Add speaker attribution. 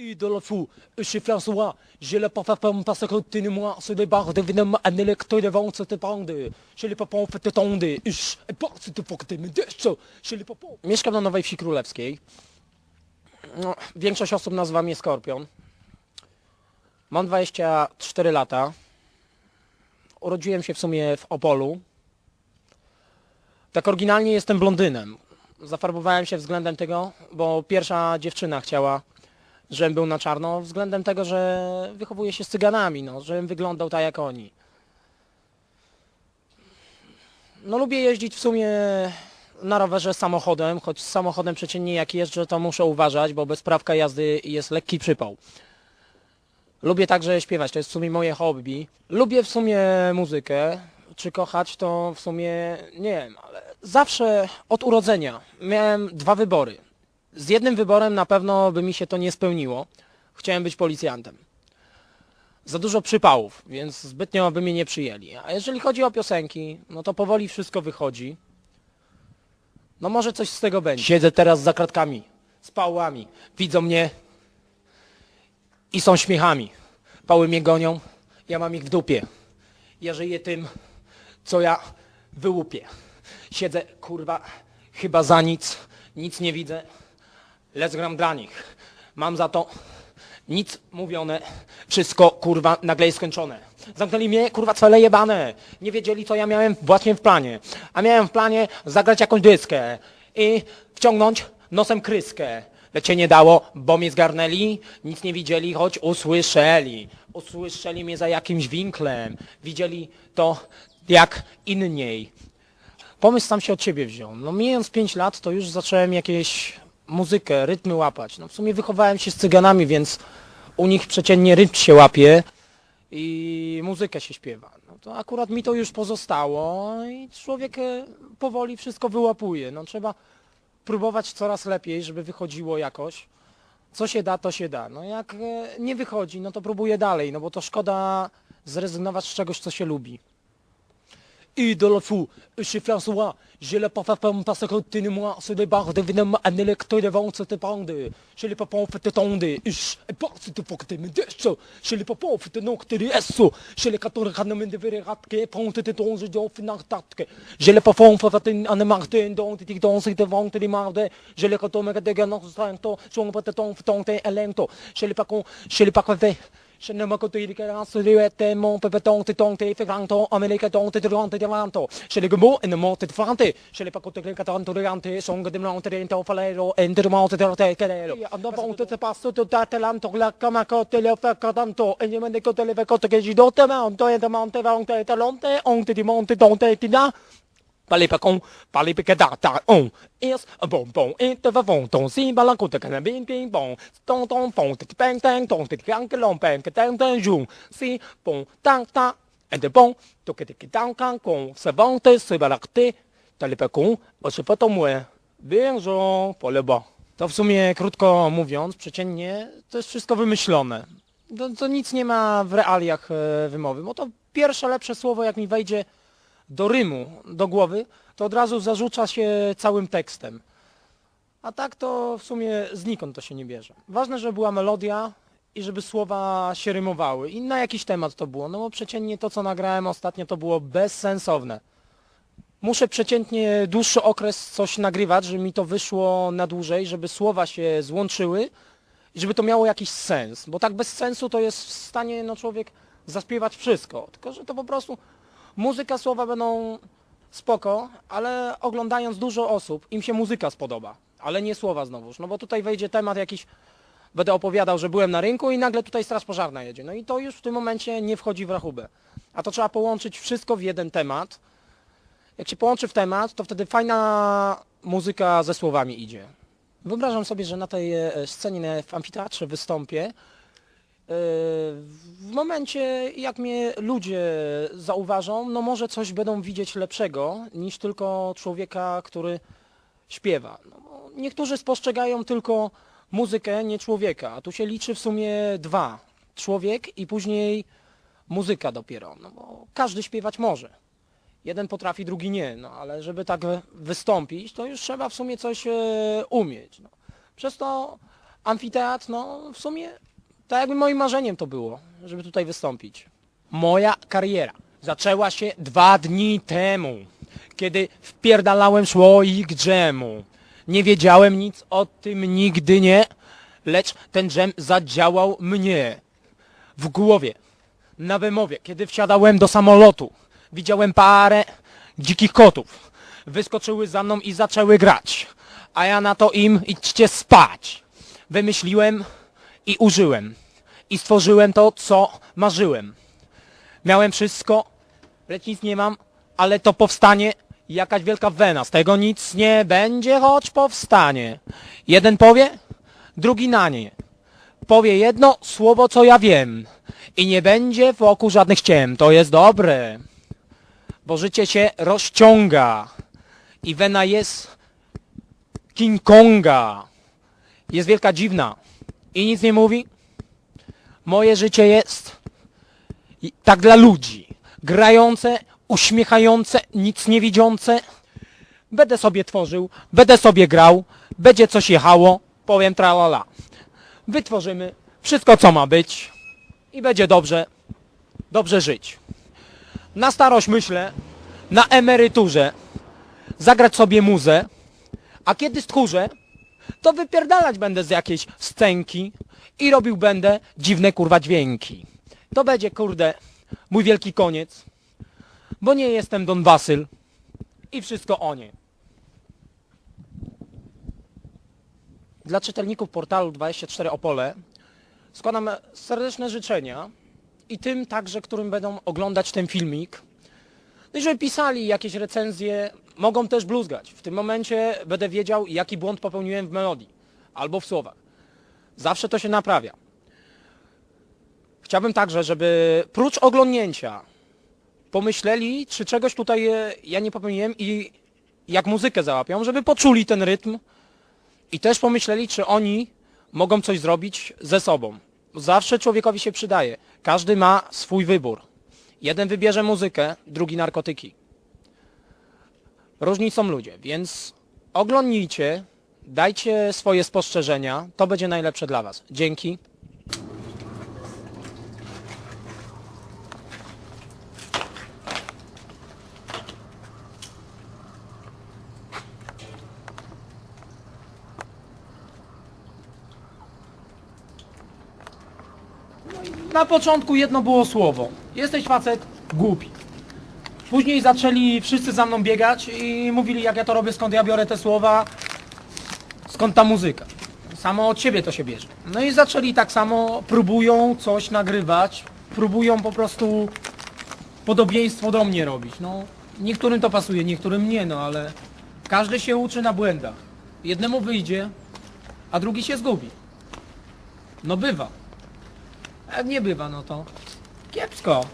Speaker 1: Idole fou, parce que continue-moi sur barres un électro de vente se te prendre. Chez les papons fait te tendre, me papons. Mieszkam na Nowej Wsi Królewskiej. No, większość osób nazywa mnie Skorpion. Mam 24 lata. Urodziłem się w sumie w Opolu. Tak oryginalnie jestem blondynem. Zafarbowałem się względem tego, bo pierwsza dziewczyna chciała, żebym był na czarno, względem tego, że wychowuję się z cyganami, no, żebym wyglądał tak jak oni. No lubię jeździć w sumie na rowerze samochodem, choć z samochodem przeciętnie jak jeżdżę, to muszę uważać, bo bez prawka jazdy jest lekki przypał. Lubię także śpiewać, to jest w sumie moje hobby. Lubię w sumie muzykę. Czy kochać to w sumie nie wiem, ale zawsze od urodzenia miałem dwa wybory. Z jednym wyborem na pewno by mi się to nie spełniło. Chciałem być policjantem. Za dużo przypałów, więc zbytnio by mnie nie przyjęli. A jeżeli chodzi o piosenki, no to powoli wszystko wychodzi. No może coś z tego będzie. Siedzę teraz za kratkami, z pałami. Widzą mnie i są śmiechami. Pały mnie gonią, ja mam ich w dupie. Ja żyję tym, co ja wyłupię. Siedzę, kurwa, chyba za nic, nic nie widzę, lecz gram dla nich. Mam za to nic mówione, wszystko, kurwa, nagle skończone. Zamknęli mnie, kurwa, cwele jebane. Nie wiedzieli, co ja miałem właśnie w planie. A miałem w planie zagrać jakąś dyskę i wciągnąć nosem kryskę. Lecz się nie dało, bo mnie zgarnęli, nic nie widzieli, choć usłyszeli. Usłyszeli mnie za jakimś winklem. Widzieli to jak inniej. Pomysł sam się od ciebie wziął. No mijając 5 lat, to już zacząłem jakieś muzykę, rytmy łapać. No w sumie wychowałem się z cyganami, więc u nich przeciętnie rytm się łapie i muzykę się śpiewa. No to akurat mi to już pozostało i człowiek e, powoli wszystko wyłapuje. No trzeba próbować coraz lepiej, żeby wychodziło jakoś. Co się da, to się da. No jak e, nie wychodzi, no to próbuję dalej, no bo to szkoda zrezygnować z czegoś, co się lubi. Idole fou, chez François, j'ai le papa parce que continue-moi sur les barres de venom un électro de vente se te prendre. Chez les papons fait te tendre, ish, et pas si tu faut que t'es me desce. Chez les papons fait te non que t'es esso. Chez les quatorze cannes de verre ratke, prends te tonge de finar tatke. J'ai les papons fait te en martin, donc tu dans te vente de marde. J'ai les quatorze que de ganon santo, son pas te ton ton te elento. Chez les papons, chez les papons Je ne me conduis que dans celui où était mon peuple tonté, tonté, fréquentant, américain tonté, durante, durante. Chez les gomots, une monte di fronte. Chez les pacotes, les catons, durante, son de blanc, dentro, falero, en de monte, dente, cadero. Andava un tete passo, tutto atalanto, la cama cotte, le offerco tanto, e gli mende cotte, le vecotte, che ci dotte, ma un toente, monte, vante, talonte, onte di monte, tonte, ti da. Data, on, is, a bon bon, et te va bon, ton si, balan côté canne bien bien bon, ton ton fond, te bang tang, ton te gang l'on bang, que tang joue, si, bon, tang tang, et de bon, to que te que tang kang con, se vante, se balakte, parlez pas con, bo pas ton moins, wierzą, pole ba. To w sumie, krótko mówiąc, przeciętnie, to jest wszystko wymyślone. To, to nic nie ma w realiach e, wymowy, bo to pierwsze lepsze słowo, jak mi wejdzie do rymu, do głowy, to od razu zarzuca się całym tekstem. A tak to w sumie znikąd to się nie bierze. Ważne, żeby była melodia i żeby słowa się rymowały. I na jakiś temat to było, no bo przeciętnie to, co nagrałem ostatnio, to było bezsensowne. Muszę przeciętnie dłuższy okres coś nagrywać, żeby mi to wyszło na dłużej, żeby słowa się złączyły i żeby to miało jakiś sens. Bo tak bez sensu to jest w stanie no, człowiek zaśpiewać wszystko. Tylko, że to po prostu muzyka, słowa będą spoko, ale oglądając dużo osób, im się muzyka spodoba, ale nie słowa znowuż. No bo tutaj wejdzie temat jakiś, będę opowiadał, że byłem na rynku i nagle tutaj straż pożarna jedzie. No i to już w tym momencie nie wchodzi w rachubę. A to trzeba połączyć wszystko w jeden temat. Jak się połączy w temat, to wtedy fajna muzyka ze słowami idzie. Wyobrażam sobie, że na tej e, scenie w amfiteatrze wystąpię. E, W momencie, jak mnie ludzie zauważą, no może coś będą widzieć lepszego niż tylko człowieka, który śpiewa. No, niektórzy spostrzegają tylko muzykę, nie człowieka, a tu się liczy w sumie dwa. Człowiek i później muzyka dopiero, no bo każdy śpiewać może. Jeden potrafi, drugi nie, no ale żeby tak wystąpić, to już trzeba w sumie coś e, umieć. No. Przez to amfiteatr, no w sumie tak jakby moim marzeniem to było, żeby tutaj wystąpić. Moja kariera zaczęła się dwa dni temu, kiedy wpierdalałem słoik dżemu. Nie wiedziałem nic o tym nigdy nie, lecz ten dżem zadziałał mnie w głowie, na wymowie, kiedy wsiadałem do samolotu. Widziałem parę dzikich kotów. Wyskoczyły za mną i zaczęły grać. A ja na to im idźcie spać. Wymyśliłem i użyłem. I stworzyłem to, co marzyłem. Miałem wszystko, lecz nic nie mam, ale to powstanie jakaś wielka wena. Z tego nic nie będzie, choć powstanie. Jeden powie, drugi na nie. Powie jedno słowo, co ja wiem. I nie będzie wokół żadnych ciem. To jest dobre. Bo życie się rozciąga. I wena jest King Konga. Jest wielka dziwna. I nic nie mówi. Moje życie jest tak dla ludzi. Grające, uśmiechające, nic nie widzące. Będę sobie tworzył, będę sobie grał, będzie coś jechało, powiem tralala. Wytworzymy wszystko, co ma być i będzie dobrze, dobrze żyć. Na starość myślę, na emeryturze, zagrać sobie muzę, a kiedy stchórzę, to wypierdalać będę z jakiejś scenki i robił będę dziwne kurwa dźwięki. To będzie kurde mój wielki koniec, bo nie jestem Don Wasyl i wszystko o nie. Dla czytelników portalu 24 Opole składam serdeczne życzenia i tym także, którym będą oglądać ten filmik. No i żeby pisali jakieś recenzje, mogą też bluzgać. W tym momencie będę wiedział, jaki błąd popełniłem w melodii albo w słowach. Zawsze to się naprawia. Chciałbym także, żeby prócz oglądnięcia pomyśleli, czy czegoś tutaj e, ja nie popełniłem i jak muzykę załapią, żeby poczuli ten rytm i też pomyśleli, czy oni mogą coś zrobić ze sobą. Zawsze człowiekowi się przydaje. Każdy ma swój wybór. Jeden wybierze muzykę, drugi narkotyki. Różni są ludzie, więc oglądnijcie, dajcie swoje spostrzeżenia, to będzie najlepsze dla Was. Dzięki. Na początku jedno było słowo. Jesteś facet głupi. Później zaczęli wszyscy za mną biegać i mówili jak ja to robię, skąd ja biorę te słowa, skąd ta muzyka. Samo od siebie to się bierze. No i zaczęli tak samo, próbują coś nagrywać, próbują po prostu podobieństwo do mnie robić. No, niektórym to pasuje, niektórym nie, no ale każdy się uczy na błędach. Jednemu wyjdzie, a drugi się zgubi. No bywa. A jak nie bywa, no to kiepsko.